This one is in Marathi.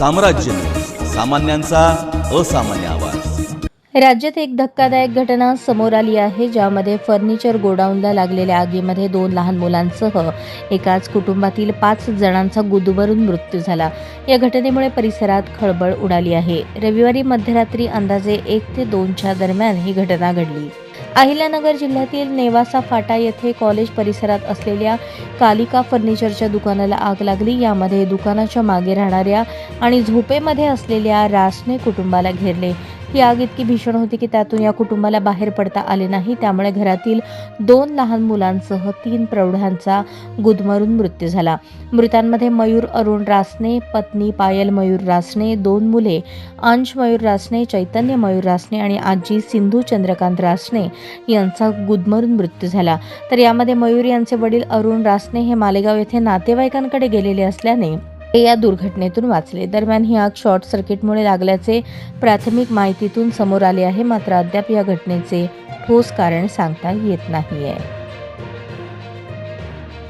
साम्राज्य. सामान्यांचा असामान्य आवाज. राज्यात एक धक्कादायक घटना समोर आली आहे ज्यामध्ये फर्निचर गोडाऊनला लागलेल्या आगीमध्ये दोन लहान मुलांसह एकाच कुटुंबातील पाच जणांचा गुदमरून मृत्यू झाला. या घटनेमुळे परिसरात खळबळ उडाली आहे. रविवारी मध्यरात्री अंदाजे एक ते दोनच्या दरम्यान ही घटना घडली. अहिल्यानगर जिल्ह्यातील नेवासा फाटा येथे कॉलेज परिसरात असलेल्या कालिका फर्निचरच्या दुकानाला आग लागली. यामध्ये दुकानाच्या मागे राहणाऱ्या आणि झोपेमध्ये असलेल्या रासने कुटुंबाला घेरले. ही आग इतकी भीषण होती की त्यातून या कुटुंबाला बाहेर पडता आले नाही. त्यामुळे घरातील दोन लहान मुलांसह तीन प्रौढांचा गुदमरून मृत्यू झाला. मृतांमध्ये मयूर अरुण रासने पत्नी पायल मयूर रासने दोन मुले अंश मयूर रासने चैतन्य मयूर रासने आणि आजी सिंधू चंद्रकांत रासने यांचा गुदमरून मृत्यू झाला. तर यामध्ये मयूर यांचे वडील अरुण रासने हे मालेगाव येथे नातेवाईकांकडे गेलेले असल्याने ते या दुर्घटनेतून वाचले. दरम्यान ही आग शॉर्ट सर्किटमुळे लागल्याचे प्राथमिक माहितीतून समोर आले आहे. मात्र अद्याप या घटनेचे ठोस कारण सांगता येत नाही आहे